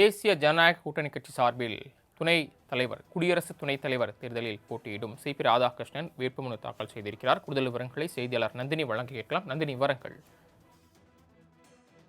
தேசிய ஜனநாயக கூட்டணி கட்சி சார்பில் துணை தலைவர் குடியரசு துணைத் தலைவர் தேர்தலில் போட்டியிடும் சி. பி. ராதாகிருஷ்ணன் வேட்புமனு தாக்கல் செய்திருக்கிறார். கூடுதல் விவரங்களை செய்தியாளர் நந்தினி வழங்க கேட்கலாம். நந்தினி விவரங்கள்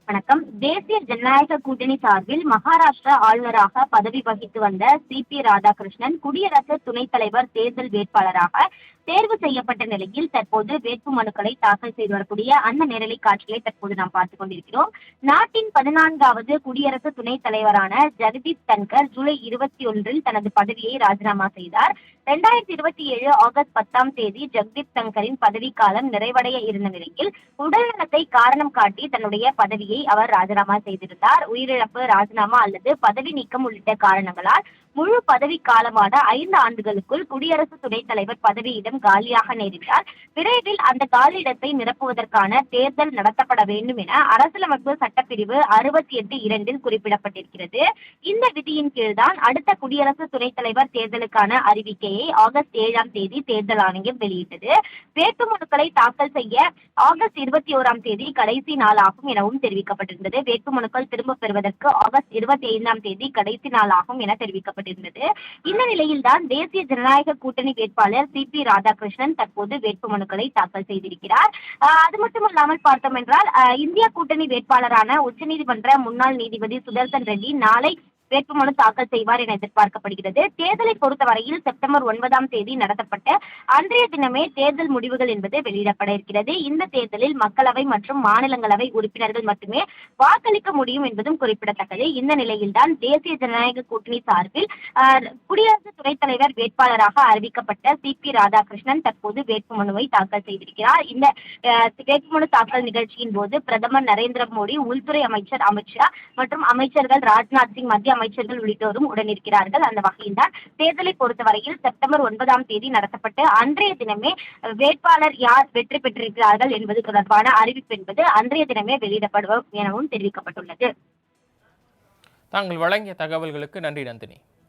வணக்கம். தேசிய ஜனநாயக கூட்டணி சார்பில் மகாராஷ்டிரா ஆளுநராக பதவி வகித்து வந்த சி. பி. ராதாகிருஷ்ணன் குடியரசு துணைத் தலைவர் தேர்தல் வேட்பாளராக தேர்வு செய்யப்பட்ட நிலையில் தற்போது வேட்பு மனுக்களை தாக்கல் செய்து வரக்கூடிய அந்த நேரலை காட்சிகளை தற்போது நாம் பார்த்துக் கொண்டிருக்கிறோம். நாட்டின் பதினான்காவது குடியரசு துணைத் தலைவரான ஜெகதீப் தன்கர் ஜூலை இருபத்தி ஒன்றில் தனது பதவியை ராஜினாமா செய்தார். இரண்டாயிரத்தி இருபத்தி ஏழு ஆகஸ்ட் பத்தாம் தேதி ஜெகதீப் தங்கரின் பதவிக்காலம் நிறைவடைய இருந்த நிலையில் உடல்நலத்தை காரணம் காட்டி தன்னுடைய பதவியை அவர் ராஜினாமா செய்திருந்தார். உயிரிழப்பு ராஜினாமா அல்லது பதவி நீக்கம் உள்ளிட்ட காரணங்களால் முழு பதவி காலமான ஐந்து ஆண்டுகளுக்குள் குடியரசு துணைத் தலைவர் பதவியிடம் காலியாக நேரிட்டால் விரைவில் அந்த காலியிடத்தை நிரப்புவதற்கான தேர்தல் நடத்தப்பட வேண்டும் என அரசியலமைப்பு சட்டப்பிரிவு அறுபத்தி எட்டு இரண்டில் குறிப்பிடப்பட்டிருக்கிறது. இந்த விதியின் கீழ்தான் அடுத்த குடியரசு துணைத் தலைவர் தேர்தலுக்கான அறிவிக்கையை ஆகஸ்ட் ஏழாம் தேதி தேர்தல் ஆணையம் வெளியிட்டது. வேட்புமனுக்களை தாக்கல் செய்ய ஆகஸ்ட் இருபத்தி ஓராம் தேதி கடைசி நாளாகும் எனவும் தெரிவிக்கப்பட்டிருந்தது. வேட்புமனுக்கள் திரும்பப் பெறுவதற்கு ஆகஸ்ட் இருபத்தி ஐந்தாம் தேதி கடைசி நாளாகும் என தெரிவிக்கப்பட்டது அறிவிக்கப்பட்டிருந்தது இந்த நிலையில்தான் தேசிய ஜனநாயக கூட்டணி வேட்பாளர் சி பி ராதாகிருஷ்ணன் தற்போது வேட்புமனுக்களை தாக்கல் செய்திருக்கிறார். அது மட்டுமல்லாமல் பார்த்தோம் என்றால் இந்திய கூட்டணி வேட்பாளரான உச்சநீதிமன்ற முன்னாள் நீதிபதி சுதர்சன் ரெட்டி நாளை வேட்புமனு தாக்கல் செய்வார் என எதிர்பார்க்கப்படுகிறது. தேர்தலை பொறுத்தவரையில் செப்டம்பர் ஒன்பதாம் தேதி நடத்தப்பட்ட அன்றைய தினமே தேர்தல் முடிவுகள் என்பது வெளியிடப்பட இருக்கிறது. இந்த தேர்தலில் மக்களவை மற்றும் மாநிலங்களவை உறுப்பினர்கள் மட்டுமே வாக்களிக்க முடியும் என்பதும் குறிப்பிடத்தக்கது. இந்த நிலையில்தான் தேசிய ஜனநாயக கூட்டணி சார்பில் ஆஹ், குடியரசு துணைத் தலைவர் வேட்பாளராக அறிவிக்கப்பட்ட சி பி ராதாகிருஷ்ணன் தற்போது வேட்புமனுவை தாக்கல் செய்திருக்கிறார். இந்த வேட்புமனு தாக்கல் நிகழ்ச்சியின் போது பிரதமர் நரேந்திர மோடி உள்துறை அமைச்சர் அமித்ஷா மற்றும் அமைச்சர்கள் ராஜ்நாத் சிங் மத்திய அமைச்சர்கள் உள்ளிட்டோரும் உடனிருக்கிறார்கள். அந்த வகையில்தான் தேர்தலை பொறுத்தவரையில் செப்டம்பர் ஒன்பதாம் தேதி நடத்தப்பட்டு அன்றைய தினமே வேட்பாளர் யார் வெற்றி பெற்றிருக்கிறார்கள் என்பது தொடர்பான அறிவிப்பு என்பது அன்றைய தினமே வெளியிடப்படும் எனவும் தெரிவிக்கப்பட்டுள்ளது. தாங்கள் வழங்கிய தகவல்களுக்கு நன்றி நந்தினி.